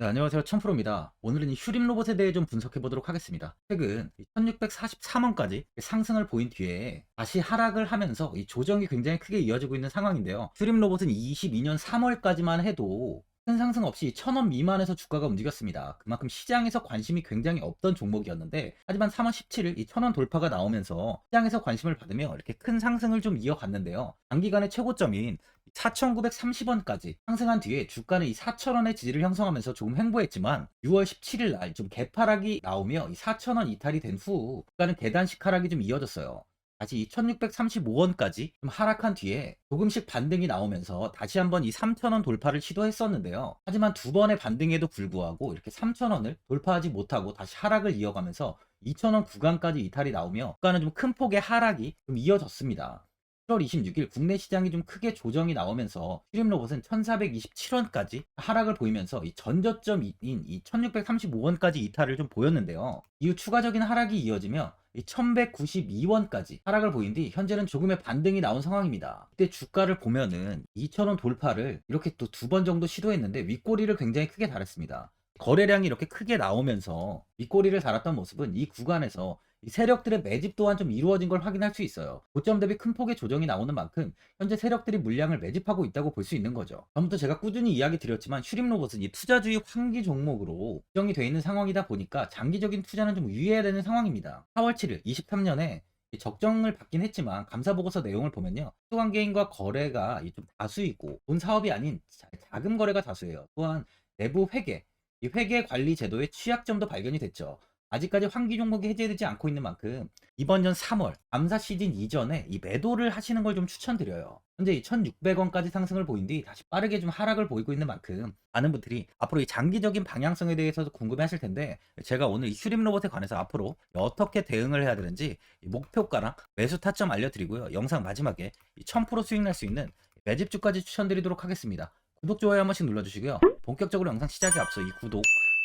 네, 안녕하세요. 천프로입니다. 오늘은 이 휴림 로봇에 대해 좀 분석해 보도록 하겠습니다. 최근 1643원까지 상승을 보인 뒤에 다시 하락을 하면서 이 조정이 굉장히 크게 이어지고 있는 상황인데요. 휴림 로봇은 22년 3월까지만 해도 큰 상승 없이 1000원 미만에서 주가가 움직였습니다. 그만큼 시장에서 관심이 굉장히 없던 종목이었는데 하지만 3월 17일 이 1000원 돌파가 나오면서 시장에서 관심을 받으며 이렇게 큰 상승을 좀 이어갔는데요. 단기간의 최고점인 4,930원까지 상승한 뒤에 주가는 이 4,000원의 지지를 형성하면서 조금 횡보했지만 6월 17일 날 좀 개파락이 나오며 이 4,000원 이탈이 된 후 주가는 계단식 하락이 좀 이어졌어요. 다시 2,635원까지 좀 하락한 뒤에 조금씩 반등이 나오면서 다시 한번 이 3,000원 돌파를 시도했었는데요. 하지만 두 번의 반등에도 불구하고 이렇게 3,000원을 돌파하지 못하고 다시 하락을 이어가면서 2,000원 구간까지 이탈이 나오며 주가는 좀 큰 폭의 하락이 좀 이어졌습니다. 7월 26일 국내 시장이 좀 크게 조정이 나오면서 휴림 로봇은 1427원까지 하락을 보이면서 이 전저점인 이 1635원까지 이탈을 좀 보였는데요. 이후 추가적인 하락이 이어지며 이 1192원까지 하락을 보인 뒤 현재는 조금의 반등이 나온 상황입니다. 이때 주가를 보면은 2000원 돌파를 이렇게 또 두 번 정도 시도했는데 윗꼬리를 굉장히 크게 달았습니다. 거래량이 이렇게 크게 나오면서 윗꼬리를 달았던 모습은 이 구간에서 이 세력들의 매집 또한 좀 이루어진 걸 확인할 수 있어요. 고점 대비 큰 폭의 조정이 나오는 만큼 현재 세력들이 물량을 매집하고 있다고 볼 수 있는 거죠. 전부터 제가 꾸준히 이야기 드렸지만 슈림 로봇은 이 투자주의 환기 종목으로 지정이 되어 있는 상황이다 보니까 장기적인 투자는 좀 유의해야 되는 상황입니다. 4월 7일 23년에 적정을 받긴 했지만 감사 보고서 내용을 보면요. 수관계인과 거래가 좀 다수이고 본 사업이 아닌 자금 거래가 다수예요. 또한 내부 회계, 이 회계 관리 제도의 취약점도 발견이 됐죠. 아직까지 환기 종목이 해제되지 않고 있는 만큼 이번 년 3월 감사 시즌 이전에 이 매도를 하시는 걸 좀 추천드려요. 현재 이 1,600원까지 상승을 보인 뒤 다시 빠르게 좀 하락을 보이고 있는 만큼 많은 분들이 앞으로 이 장기적인 방향성에 대해서도 궁금해하실 텐데 제가 오늘 이 휴림 로봇에 관해서 앞으로 어떻게 대응을 해야 되는지 이 목표가랑 매수 타점 알려드리고요. 영상 마지막에 이1000% 수익 날 수 있는 매집주까지 추천드리도록 하겠습니다. 구독, 좋아요 한 번씩 눌러주시고요. 본격적으로 영상 시작에 앞서 이 구독,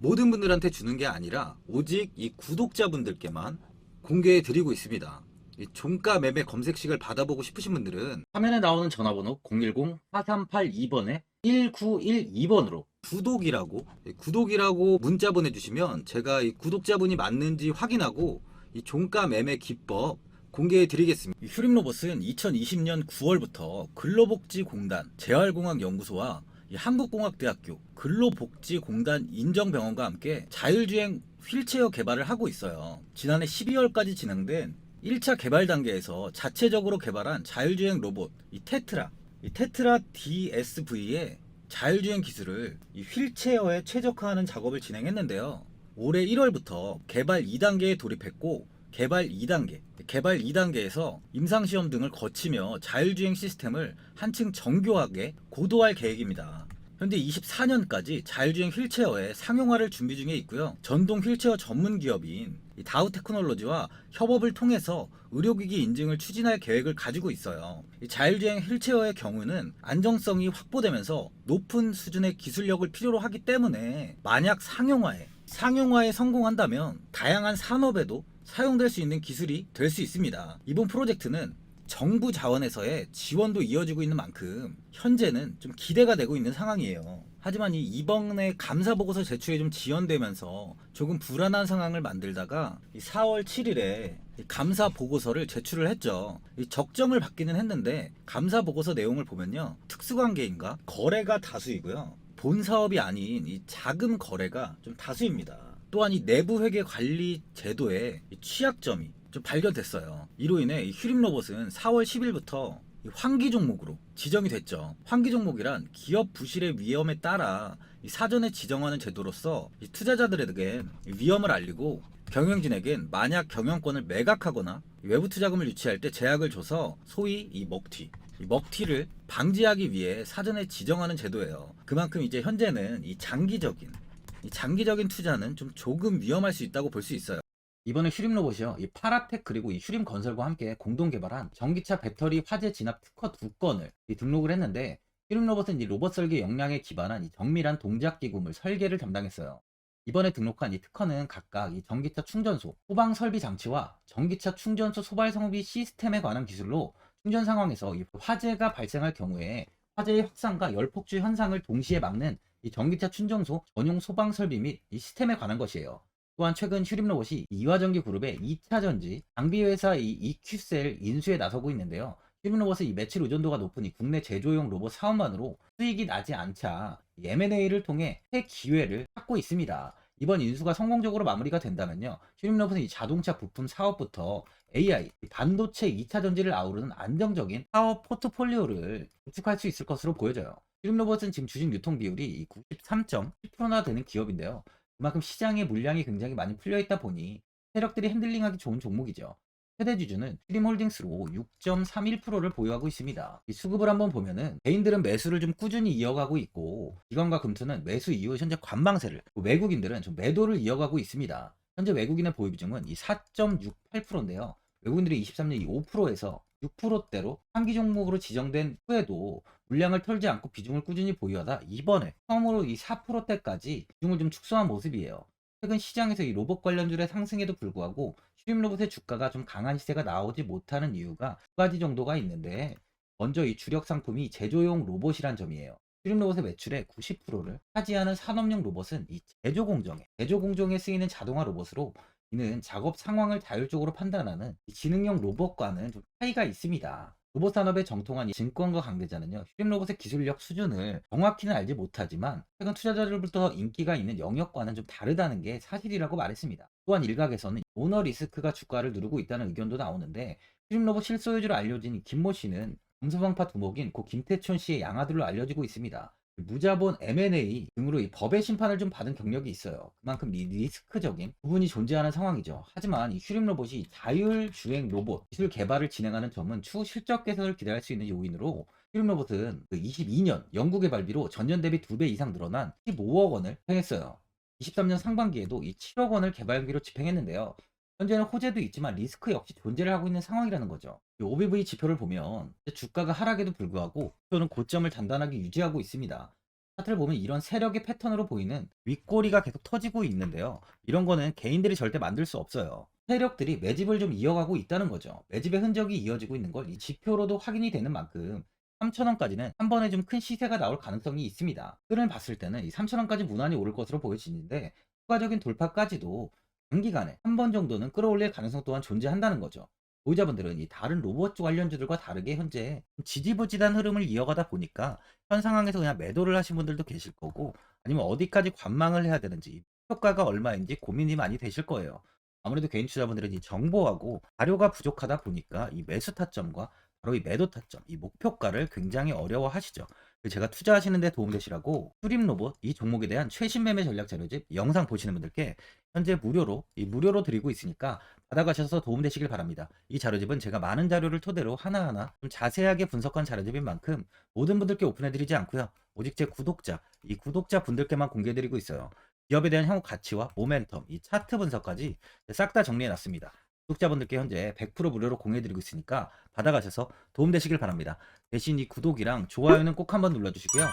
모든 분들한테 주는 게 아니라 오직 이 구독자분들께만 공개해 드리고 있습니다. 이 종가 매매 검색식을 받아보고 싶으신 분들은 화면에 나오는 전화번호 010-4382번에 1912번으로 구독이라고 구독이라고 문자 보내주시면 제가 이 구독자분이 맞는지 확인하고 이 종가 매매 기법 공개해 드리겠습니다. 휴림 로봇은 2020년 9월부터 근로복지공단, 재활공학연구소와 이 한국공학대학교, 근로복지공단 인정병원과 함께 자율주행 휠체어 개발을 하고 있어요. 지난해 12월까지 진행된 1차 개발 단계에서 자체적으로 개발한 자율주행 로봇 이 테트라, 이 테트라 DSV의 자율주행 기술을 이 휠체어에 최적화하는 작업을 진행했는데요. 올해 1월부터 개발 2단계에 돌입했고 개발 2단계, 개발 2단계에서 임상시험 등을 거치며 자율주행 시스템을 한층 정교하게 고도화할 계획입니다. 현재 24년까지 자율주행 휠체어의 상용화를 준비 중에 있고요. 전동 휠체어 전문 기업인 이 다우 테크놀로지와 협업을 통해서 의료기기 인증을 추진할 계획을 가지고 있어요. 이 자율주행 휠체어의 경우는 안정성이 확보되면서 높은 수준의 기술력을 필요로 하기 때문에 만약 상용화에 상용화에 성공한다면 다양한 산업에도 사용될 수 있는 기술이 될 수 있습니다. 이번 프로젝트는 정부 자원에서의 지원도 이어지고 있는 만큼 현재는 좀 기대가 되고 있는 상황이에요. 하지만 이 이번에 감사 보고서 제출이 좀 지연되면서 조금 불안한 상황을 만들다가 이 4월 7일에 이 감사 보고서를 제출을 했죠. 이 적정을 받기는 했는데 감사 보고서 내용을 보면요. 특수관계인가 거래가 다수이고요. 본 사업이 아닌 이 자금 거래가 좀 다수입니다. 또한 이 내부 회계 관리 제도에 이 취약점이 좀 발견됐어요. 이로 인해 이 휴림 로봇은 4월 10일부터 환기 종목으로 지정이 됐죠. 환기 종목이란 기업 부실의 위험에 따라 이 사전에 지정하는 제도로서 이 위험을 알리고 경영진에겐 만약 경영권을 매각하거나 외부 투자금을 유치할 때 제약을 줘서 소위 이 먹튀, 이 먹튀를 방지하기 위해 사전에 지정하는 제도예요. 그만큼 이제 현재는 이 장기적인 이 장기적인 투자는 좀 조금 위험할 수 있다고 볼 수 있어요. 이번에 휴림 로봇이요. 이 파라텍 그리고 이 휴림 건설과 함께 공동 개발한 전기차 배터리 화재 진압 특허 두 건을 이 등록을 했는데 휴림 로봇은 이 로봇 설계 역량에 기반한 이 정밀한 동작 기구물 설계를 담당했어요. 이번에 등록한 이 특허는 각각 이 전기차 충전소, 소방 설비 장치와 전기차 충전소 소발 성비 시스템에 관한 기술로 충전 상황에서 이 화재가 발생할 경우에 화재의 확산과 열 폭주 현상을 동시에 막는 이 전기차 충전소 전용 소방 설비 및 이 시스템에 관한 것이에요. 또한 최근 휴림 로봇이 이화전기 그룹의 2차 전지 장비 회사 이 EQ셀 인수에 나서고 있는데요. 휴림 로봇은 이 매출 의존도가 이 국내 제조용 로봇 사업만으로 수익이 나지 않자 M&A를 통해 새 기회를 찾고 있습니다. 이번 인수가 성공적으로 마무리가 된다면요. 휴림 로봇은 이 자동차 부품 사업부터 AI, 반도체 2차 전지를 아우르는 안정적인 사업 포트폴리오를 구축할 수 있을 것으로 보여져요. 휴림 로봇은 지금 주식 유통 비율이 93.7%나 되는 기업인데요. 그만큼 시장에 물량이 굉장히 많이 풀려 있다 보니 세력들이 핸들링하기 좋은 종목이죠. 최대 주주는 휴림홀딩스로 6.31%를 보유하고 있습니다. 이 수급을 한번 보면은 개인들은 매수를 좀 꾸준히 이어가고 있고 기관과 금투는 매수 이후 현재 관망세를 외국인들은 좀 매도를 이어가고 있습니다. 현재 외국인의 보유 비중은 이 4.68%인데요. 외국인들이 23년 이 5%에서 6%대로 한기 종목으로 지정된 후에도 물량을 털지 않고 비중을 꾸준히 보유하다 이번에 처음으로 이 4%대까지 비중을 좀 축소한 모습이에요. 최근 시장에서 이 로봇 관련주의 상승에도 불구하고 슈림 로봇의 주가가 좀 강한 시세가 나오지 못하는 이유가 두 가지 정도가 있는데 먼저 이 주력 상품이 제조용 로봇이란 점이에요. 슈림 로봇의 매출의 90%를 차지하는 산업용 로봇은 이 제조 공정에 제조 공정에 쓰이는 자동화 로봇으로 이는 작업 상황을 자율적으로 판단하는 이 지능형 로봇과는 좀 차이가 있습니다. 로봇 산업에 정통한 이 증권가 강대자는요, 휴림 로봇의 기술력 수준을 정확히는 알지 못하지만 최근 투자자들부터 인기가 있는 영역과는 좀 다르다는 게 사실이라고 말했습니다. 또한 일각에서는 오너 리스크가 주가를 누르고 있다는 의견도 나오는데 휴림 로봇 실소유주로 알려진 이 김모 씨는 검소방파 두목인 고 김태촌 씨의 양아들로 알려지고 있습니다. 무자본 M&A 등으로 이 법의 심판을 좀 받은 경력이 있어요. 그만큼 리- 리스크적인 부분이 존재하는 상황이죠. 하지만 이 휴림 로봇이 자율 주행 로봇 기술 개발을 진행하는 점은 추후 실적 개선을 기대할 수 있는 요인으로 휴림 로봇은 22년 연구 개발비로 전년 대비 2배 이상 늘어난 15억 원을 집행했어요. 23년 상반기에도 이 7억 원을 개발비로 집행했는데요. 현재는 호재도 있지만 리스크 역시 존재를 하고 있는 상황이라는 거죠. 이 OBV 지표를 보면 주가가 하락에도 불구하고 지표는 고점을 단단하게 유지하고 있습니다. 차트를 보면 이런 세력의 패턴으로 보이는 윗꼬리가 계속 터지고 있는데요. 이런 거는 개인들이 절대 만들 수 없어요. 세력들이 매집을 좀 이어가고 있다는 거죠. 매집의 흔적이 이어지고 있는 걸 이 지표로도 확인이 되는 만큼 3,000원까지는 한 번에 좀 큰 시세가 나올 가능성이 있습니다. 끈을 봤을 때는 이 3,000원까지 무난히 오를 것으로 보여지는데 추가적인 돌파까지도 단기간에 한 번 정도는 끌어올릴 가능성 또한 존재한다는 거죠. 보유자분들은 이 다른 로봇 관련주들과 다르게 현재 좀 지지부진한 흐름을 이어가다 보니까 현 상황에서 그냥 매도를 하신 분들도 계실 거고 아니면 어디까지 관망을 해야 되는지 효과가 얼마인지 고민이 많이 되실 거예요. 아무래도 개인 투자분들은 이 정보하고 자료가 부족하다 보니까 이 매수 타점과 바로 이 매도 타점, 이 목표가를 굉장히 어려워하시죠. 제가 투자하시는 데 도움되시라고 수림 로봇 이 종목에 대한 최신 매매 전략 자료집 영상 보시는 분들께 현재 무료로 이 무료로 드리고 있으니까 받아가셔서 도움되시길 바랍니다. 이 자료집은 제가 많은 자료를 토대로 하나하나 좀 자세하게 분석한 자료집인 만큼 모든 분들께 오픈해드리지 않고요. 오직 제 구독자, 이 구독자 분들께만 공개해드리고 있어요. 기업에 대한 향후 가치와 모멘텀, 이 차트 분석까지 싹 다 정리해놨습니다. 구독자분들께 현재 100% 무료로 공유해드리고 있으니까 받아가셔서 도움되시길 바랍니다. 대신 이 구독이랑 좋아요는 꼭 한번 눌러주시고요.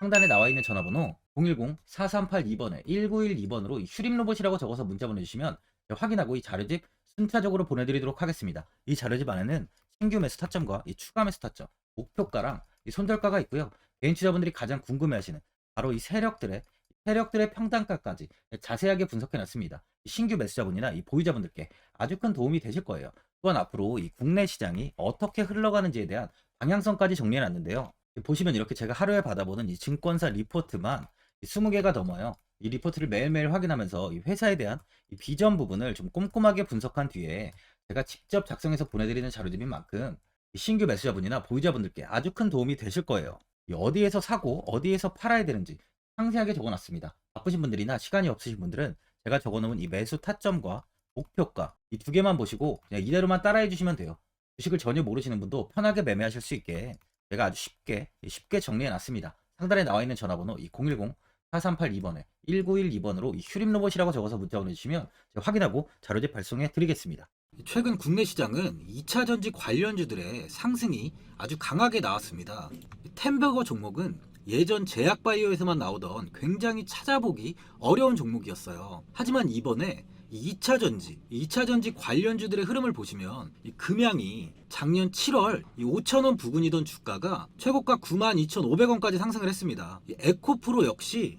상단에 나와 있는 전화번호 010-4382번에 1912번으로 휴림 로봇이라고 적어서 문자 보내주시면 확인하고 이 자료집 순차적으로 보내드리도록 하겠습니다. 이 자료집 안에는 신규 매수 타점과 이 추가 매수 타점, 목표가랑 이 손절가가 있고요. 개인 투자분들이 가장 궁금해하시는 바로 이 세력들의 세력들의 평단가까지 자세하게 분석해놨습니다. 신규 매수자분이나 이 보유자분들께 아주 큰 도움이 되실 거예요. 또한 앞으로 이 국내 시장이 어떻게 흘러가는지에 대한 방향성까지 정리해놨는데요. 보시면 이렇게 제가 하루에 받아보는 이 증권사 리포트만 20개가 넘어요. 이 리포트를 매일매일 확인하면서 이 회사에 대한 이 비전 부분을 좀 꼼꼼하게 분석한 뒤에 제가 직접 작성해서 보내드리는 자료집인 만큼 이 신규 매수자분이나 보유자분들께 아주 큰 도움이 되실 거예요. 이 어디에서 사고 어디에서 팔아야 되는지 상세하게 적어놨습니다. 바쁘신 분들이나 시간이 없으신 분들은 제가 적어놓은 이 매수 타점과 목표가 이 두 개만 보시고 그냥 이대로만 따라해 주시면 돼요. 주식을 전혀 모르시는 분도 편하게 매매하실 수 있게 제가 아주 쉽게 쉽게 정리해 놨습니다. 상단에 나와 있는 전화번호 이 010 4382번에 1912번으로 이 휴림 로봇이라고 적어서 문자 보내주시면 확인하고 자료집 발송해 드리겠습니다. 최근 국내 시장은 2차 전지 관련주들의 상승이 아주 강하게 나왔습니다. 템버거 종목은 예전 제약바이오에서만 나오던 굉장히 찾아보기 어려운 종목이었어요. 하지만 이번에 2차 전지, 2차 전지 관련주들의 흐름을 보시면 이 금양이 작년 7월 5천원 부근이던 주가가 최고가 92,500원까지 상승을 했습니다. 이 에코프로 역시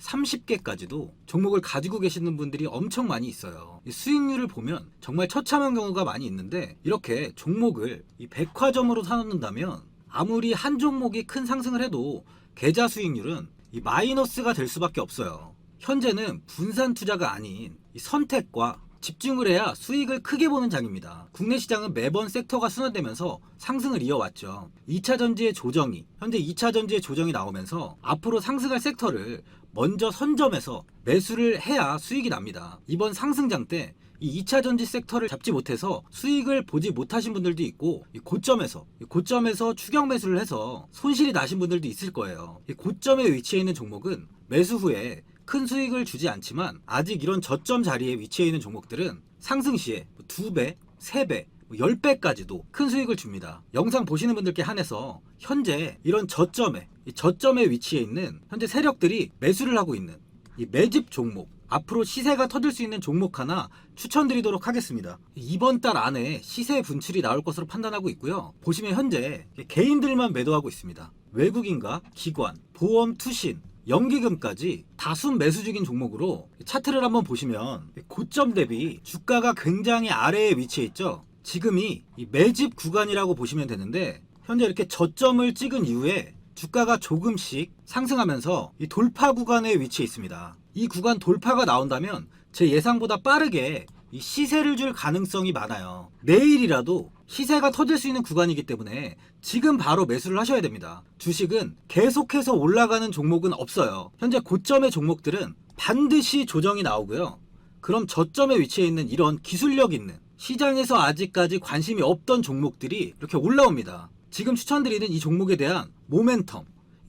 30개까지도 종목을 가지고 계시는 분들이 엄청 많이 있어요. 이 수익률을 보면 정말 처참한 경우가 많이 있는데 이렇게 종목을 이 백화점으로 사놓는다면 아무리 한 종목이 큰 상승을 해도 계좌 수익률은 이 마이너스가 될 수밖에 없어요. 현재는 분산 투자가 아닌 이 선택과 집중을 해야 수익을 크게 보는 장입니다. 국내 시장은 매번 섹터가 순환되면서 상승을 이어왔죠. 2차 전지의 조정이, 현재 2차 전지의 조정이 나오면서 앞으로 상승할 섹터를 먼저 선점해서 매수를 해야 수익이 납니다. 이번 상승장 때 이 2차 전지 섹터를 잡지 못해서 수익을 보지 못하신 분들도 있고 이 고점에서 이 고점에서 추격 매수를 해서 손실이 나신 분들도 있을 거예요. 이 고점에 위치해 있는 종목은 매수 후에 큰 수익을 주지 않지만 아직 이런 저점 자리에 위치해 있는 종목들은 상승 시에 2배, 3배, 10배까지도 큰 수익을 줍니다. 영상 보시는 분들께 한해서 현재 이런 저점에 이 저점에 위치해 있는 현재 세력들이 매수를 하고 있는 이 매집 종목 앞으로 시세가 터질 수 있는 종목 하나 추천드리도록 하겠습니다. 이번 달 안에 시세 분출이 나올 것으로 판단하고 있고요. 보시면 현재 개인들만 매도하고 있습니다. 외국인과 기관, 보험, 투신, 연기금까지 다순 매수 중인 종목으로 차트를 한번 보시면 고점 대비 주가가 굉장히 아래에 위치해 있죠. 지금이 이 매집 구간이라고 보시면 되는데 현재 이렇게 저점을 찍은 이후에 주가가 조금씩 상승하면서 이 돌파 구간에 위치해 있습니다. 이 구간 돌파가 나온다면 제 예상보다 빠르게 이 시세를 줄 가능성이 많아요. 내일이라도 시세가 터질 수 있는 구간이기 때문에 지금 바로 매수를 하셔야 됩니다. 주식은 계속해서 올라가는 종목은 없어요. 현재 고점의 종목들은 반드시 조정이 나오고요. 그럼 저점에 위치해 있는 이런 기술력 있는 시장에서 아직까지 관심이 없던 종목들이 이렇게 올라옵니다. 지금 추천드리는 이 종목에 대한 모멘텀,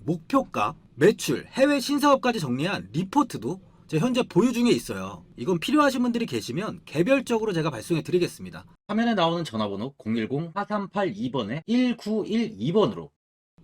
목표가, 매출, 해외 신사업까지 정리한 리포트도 제 현재 보유 중에 있어요. 이건 필요하신 분들이 계시면 개별적으로 제가 발송해 드리겠습니다. 화면에 나오는 전화번호 010-4382번에 1912번으로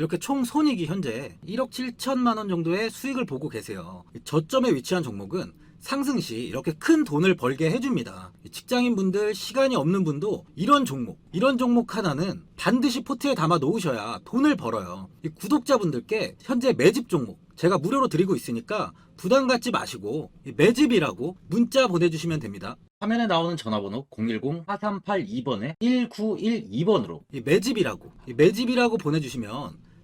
이렇게 총 손익이 현재 1억 7천만 원 정도의 수익을 보고 계세요. 저점에 위치한 종목은 상승 시 이렇게 큰 돈을 벌게 해줍니다. 직장인 분들, 시간이 없는 분도 이런 종목, 이런 종목 하나는 반드시 포트에 담아 놓으셔야 돈을 벌어요. 이 구독자분들께 현재 매집 종목 제가 무료로 드리고 있으니까 부담 갖지 마시고 이 매집이라고 문자 보내주시면 됩니다. 화면에 나오는 전화번호 010-4382번에 1912번으로 이 매집이라고 이 매집이라고 보내주시면